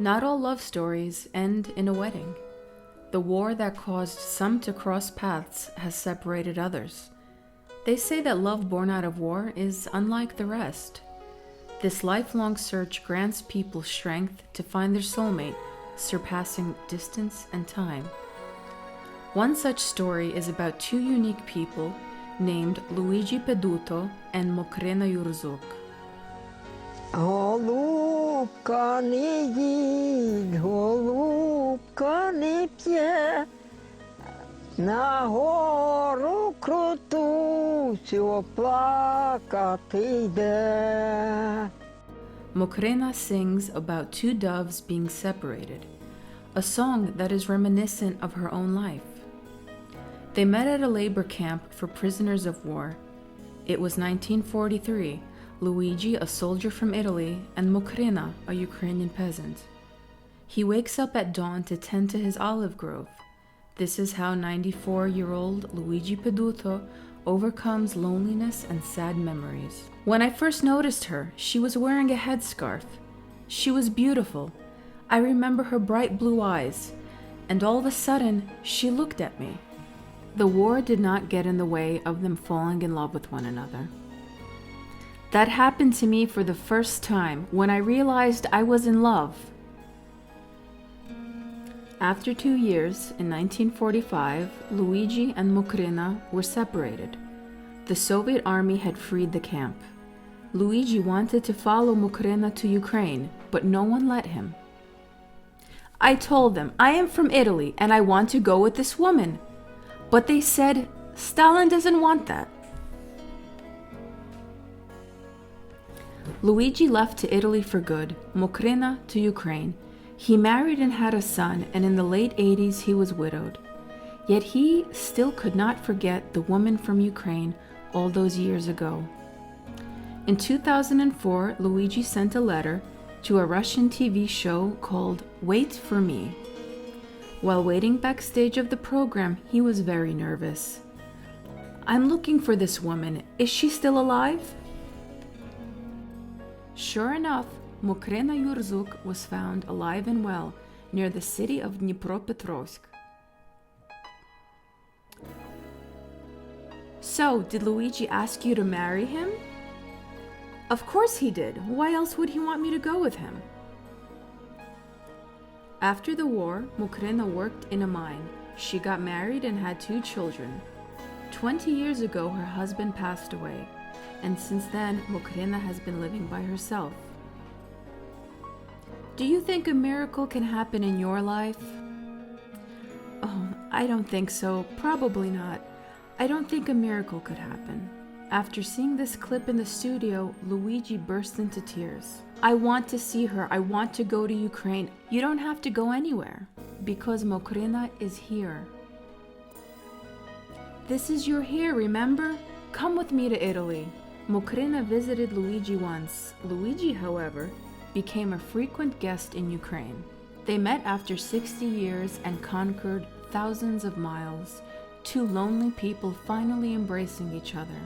Not all love stories end in a wedding. The war that caused some to cross paths has separated others. They say that love born out of war is unlike the rest. This lifelong search grants people strength to find their soulmate, surpassing distance and time. One such story is about two unique people named Luigi Peduto and Mokrena Yurzuk Голубка не їсть, голубка не п'є, на гору круту всього плакати йде. Mokrena sings about two doves being separated, a song that is reminiscent of her own life. They met at a labor camp for prisoners of war. It was 1943, Luigi, a soldier from Italy, and Mokrena, a Ukrainian peasant. He wakes up at dawn to tend to his olive grove. This is how 94 year old Luigi Peduto overcomes loneliness and sad memories. When I first noticed her, she was wearing a headscarf. She was beautiful. I remember her bright blue eyes, and all of a sudden, she looked at me. The war did not get in the way of them falling in love with one another. That happened to me for the first time when I realized I was in love. After two years, in 1945, Luigi and Mokrina were separated. The Soviet army had freed the camp. Luigi wanted to follow Mokrina to Ukraine, but no one let him. I told them, I am from Italy and I want to go with this woman. But they said, Stalin doesn't want that. Luigi left to Italy for good, Mokrina to Ukraine. He married and had a son, and in the late 80s he was widowed. Yet he still could not forget the woman from Ukraine all those years ago. In 2004, Luigi sent a letter to a Russian TV show called Wait for Me. While waiting backstage of the program, he was very nervous. I'm looking for this woman. Is she still alive? Sure enough, Mokrena Yurzuk was found alive and well near the city of Dnipropetrovsk. So, did Luigi ask you to marry him? Of course he did. Why else would he want me to go with him? After the war, Mokrena worked in a mine. She got married and had two children. Twenty years ago, her husband passed away, and since then, Mokrena has been living by herself. Do you think a miracle can happen in your life? Oh, I don't think so. Probably not. I don't think a miracle could happen. After seeing this clip in the studio, Luigi burst into tears. I want to see her. I want to go to Ukraine. You don't have to go anywhere because Mokrina is here. This is your here, remember? Come with me to Italy. Mokrina visited Luigi once. Luigi, however, became a frequent guest in Ukraine. They met after 60 years and conquered thousands of miles, two lonely people finally embracing each other.